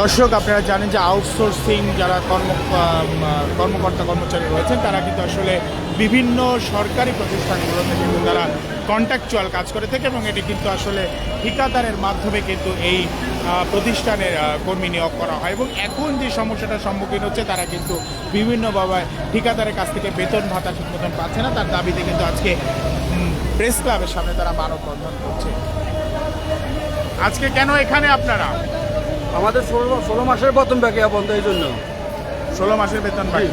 দর্শক, আপনারা জানেন যে আউটসোর্সিং যারা কর্ম কর্মকর্তা, কর্মচারী রয়েছেন, তারা কিন্তু আসলে বিভিন্ন সরকারি প্রতিষ্ঠানগুলোতে কিন্তু তারা কন্ট্রাকচুয়াল কাজ করে থাকে এবং এটি কিন্তু আসলে ঠিকাদারের মাধ্যমে কিন্তু এই প্রতিষ্ঠানের কর্মী নিয়োগ করা হয়। এবং এখন যে সমস্যাটার সম্মুখীন হচ্ছে, তারা কিন্তু বিভিন্নভাবে ঠিকাদারের কাছ থেকে বেতন ভাতা ঠিক মতন পাচ্ছে না। তার দাবিতে কিন্তু আজকে প্রেস ক্লাবের সামনে তারা মানববন্ধন করছে। আজকে কেন এখানে আপনারা? আমাদের ষোলো ষোলো মাসের বেতন বাকিয়া বন্ধ এই জন্য। ষোলো মাসের বেতন বাকি।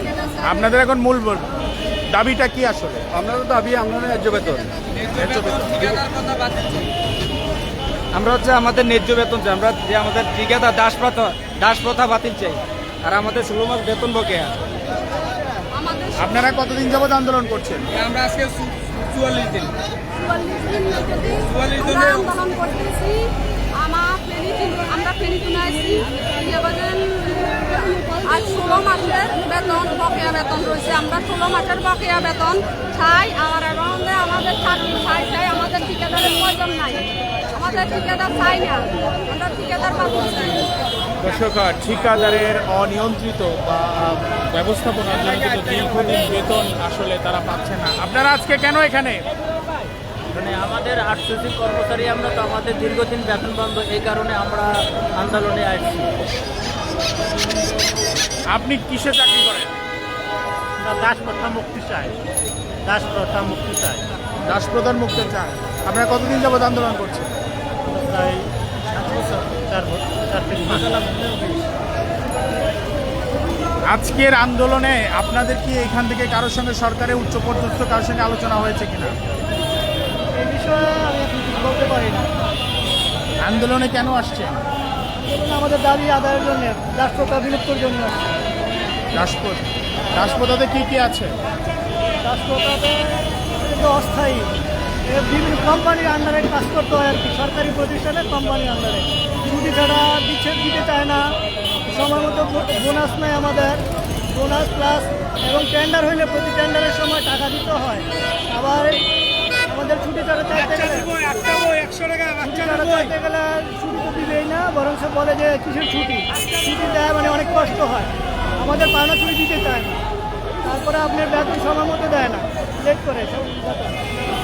আপনাদের এখন মূল দাবিটা কি আসলে? আপনাদের দাবি আমরা ন্যায্য বেতন। আমরা হচ্ছে আমাদের ন্যায্য বেতন চাই। আমরা যে আমাদের ঠিকাদার দাস প্রথা দাস প্রথা বাতিল চাই। আর আমাদের ষোলো মাস বেতন বকেয়া। আমাদের আপনারা কতদিন যাবত আন্দোলন করছেন? আমরা আজকে চুয়াল্লিশ দিন। চুয়াল্লিশ আমরা আন্দোলন করতেছি। আমার ফেরি ষোলো মাসের বকেয়া বেতন রয়েছে। আমরা ষোলো মাসের বকেয়া বেতন চাই। আর এবং আমাদের চাকরি চাই আমাদের ঠিকাদারের প্রয়োজন নাই। আমাদের ঠিকাদার চাই না। আমরা ঠিকাদার পাবো ঠিকাদারের অনিয়ন্ত্রিত বা ব্যবস্থাপনার জন্য কিন্তু দীর্ঘদিন বেতন আসলে তারা পাচ্ছে না। আপনারা আজকে কেন এখানে? মানে আমাদের আটষট্টি কর্মচারী আমরা তো আমাদের দীর্ঘদিন বেতন বন্ধ এই কারণে আমরা আন্দোলনে আসছি। আপনি কিসে চাকরি করেন? দাস প্রথা মুক্তি চাই দাস প্রথা মুক্তি চাই রাষ্ট্রপ্রধান মুক্ত চান আপনারা কতদিন যাবত আন্দোলন করছেন? প্রায়। আজকের আন্দোলনে আপনাদের কি এখান থেকে কারোর সঙ্গে সরকারের উচ্চ পদস্থ কারোর সঙ্গে আলোচনা হয়েছে কিনা? বলতে পারি না। আন্দোলনে কেন আসছেন? এবং আমাদের দাবি আদায়ের জন্য রাষ্ট্রতা বিলুপ্তর জন্য রাষ্ট্রপতি রাষ্ট্রপতিতে কি কি আছে? রাষ্ট্রতাতে কিন্তু অস্থায়ী। বিভিন্ন কোম্পানির আন্ডারে কাজ করতে হয় আর কি সরকারি প্রতিষ্ঠানে কোম্পানির আন্ডারে ছুটি ছাড়া দিচ্ছে দিতে চায় না। সময় মতো বোনাস নেয় আমাদের। বোনাস প্লাস এবং টেন্ডার হইলে প্রতি টেন্ডারের সময় টাকা দিতে হয়। আবার আমাদের ছুটি ছাড়া চাইতে গেলে ছুটি তো দিবেই না বরং সে বলে যে কিসের ছুটি? ছুটি দেয় মানে অনেক কষ্ট হয়। আমাদের পাওনা ছুটি দিতে চায় না। তারপরে আপনার বেতন সময় মতো দেয় না। লেট করে সব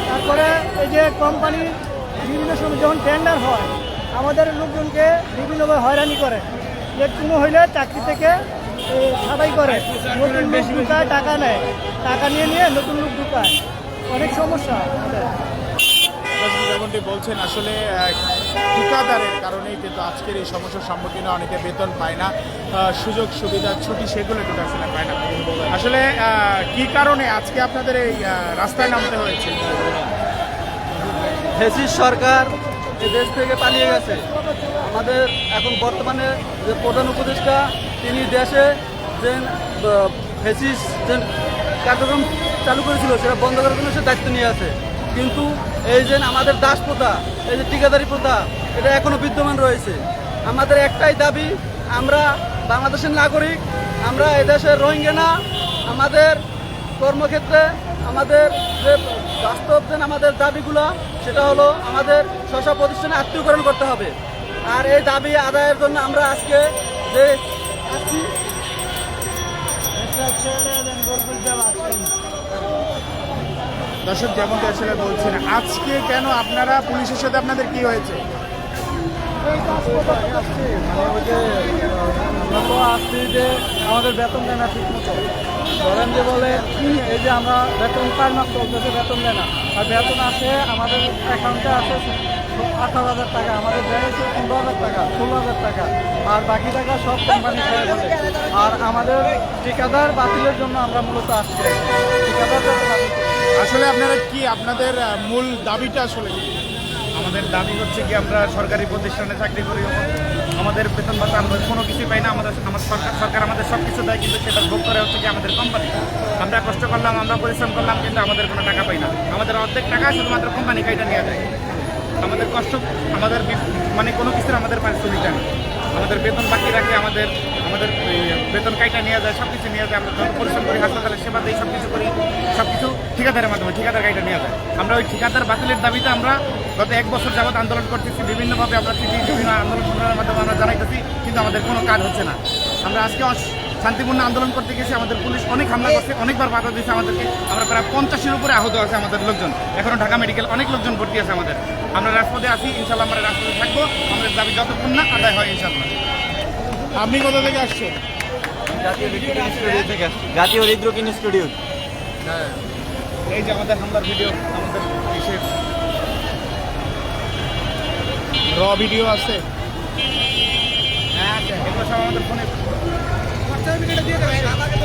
তারপরে এই যে কোম্পানি বিভিন্ন সময় যখন টেন্ডার হয় আমাদের লোকজনকে বিভিন্নভাবে হয়রানি করে। লেট কোনো হইলে চাকরি থেকে এ, করে। নতুন লোক ঢুকায় টাকা নেয়। টাকা নিয়ে নিয়ে নতুন লোক ঢুকায়। অনেক সমস্যা। যেমনটি বলছেন আসলে ঠিকাদারের কারণেই কিন্তু আজকের এই সমস্যার সম্মুখীন অনেকে বেতন পায় না। সুযোগ সুবিধা ছুটি সেগুলো কিন্তু আসলে পায় না। আসলে কি কারণে আজকে আপনাদের এই রাস্তায় নামতে হয়েছে? ফেসিস সরকার এ দেশ থেকে পালিয়ে গেছে। আমাদের এখন বর্তমানে যে প্রধান উপদেষ্টা তিনি দেশে যে ফেসিস যে কার্যক্রম চালু করেছিল, সেটা বন্ধ করার জন্য সে দায়িত্ব নিয়ে আছে। কিন্তু এই যে আমাদের দাস প্রথা, এই যে ঠিকাদারি প্রথা, এটা এখনও বিদ্যমান রয়েছে। আমাদের একটাই দাবি, আমরা বাংলাদেশের নাগরিক, আমরা এদেশের রোহিঙ্গা না, আমাদের কর্মক্ষেত্রে আমাদের যে বাস্তব যে আমাদের দাবিগুলো, সেটা হলো আমাদের স্বশা প্রতিষ্ঠানে আত্মীয়করণ করতে হবে। আর এই দাবি আদায়ের জন্য আমরা আজকে যে আছি দর্শক যেমনটি আসলে বলছেন আজকে কেন আপনারা পুলিশের সাথে আপনাদের কি হয়েছে? তো যে আমাদের বেতন দেয় না ঠিক মতো ধরেন যে বলে, এই যে আমরা বেতন পাই না, চলতেছে বেতন দেয় না। আর বেতন আসে আমাদের অ্যাকাউন্টে আসে আঠারো হাজার টাকা, আমাদের হচ্ছে পনেরো হাজার টাকা, ষোলো হাজার টাকা। আর বাকি টাকা সব কোম্পানি আর আমাদের ঠিকাদার বাতিলের জন্য আমরা মূলত আসছি। ঠিকাদার। আসলে আপনারা কি আপনাদের মূল দাবিটা আসলে আমাদের দাবি হচ্ছে কি আমরা সরকারি প্রতিষ্ঠানে চাকরি করি? আমাদের বেতন ভাতা আমরা কোনো কিছুই পাই না। আমাদের আমার সরকার সরকার আমাদের সব কিছু দেয়, কিন্তু সেটা ভোগ করে হচ্ছে কি আমাদের কোম্পানি আমরা কষ্ট করলাম, আমরা পরিশ্রম করলাম, কিন্তু আমাদের কোনো টাকা পাই না। আমাদের অর্ধেক টাকা শুধুমাত্র কোম্পানি কাইটা নিয়ে যায়। আমাদের কষ্ট আমাদের মানে কোনো কিছুর আমাদের পারিশ্রমিক দেয় না। আমাদের বেতন বাকি রাখে, আমাদের আমাদের বেতন কাইটা নিয়ে যায় সব কিছু নিয়ে যায়, আমরা যত পরিশ্রম করি, হাসপাতালে সেবা দিই সব কিছু করি সব কিছু ঠিকাদারের মাধ্যমে, ঠিকাদার কাইটা নিয়ে যায়। আমরা ওই ঠিকাদার বাতিলের দাবিতে আমরা গত এক বছর যাবৎ আন্দোলন করতেছি, বিভিন্নভাবে আমরা চিঠি, বিভিন্ন আন্দোলন সংগ্রামের মাধ্যমে আমরা জানাইতেছি, কিন্তু আমাদের কোনো কাজ হচ্ছে না। আমরা আজকে শান্তিপূর্ণ আন্দোলন করতে গেছি আমাদের পুলিশ অনেক হামলা করছে অনেকবার বাধা দিয়েছে আমাদেরকে। আমরা প্রায় পঞ্চাশের উপরে আহত আছে আমাদের লোকজন। এখনও ঢাকা মেডিকেল অনেক লোকজন ভর্তি আছে আমাদের। আমরা রাজপথে আছি ইনশাল্লাহ আমরা রাজপথে থাকব। আমাদের দাবি যতক্ষণ না আদায় হয় ইনশাল্লাহ আপনি কোথা থেকে আসছেন? জাতীয় হৃদরোগ স্টুডিও থেকে আসছি। জাতীয় হৃদরোগ ইনস্টিটিউট। এই যে আমাদের হামলার ভিডিও আমাদের ইসের র ভিডিও আছে? হ্যাঁ এগুলো সব আমাদের ফোনে। कितना विकेट दिए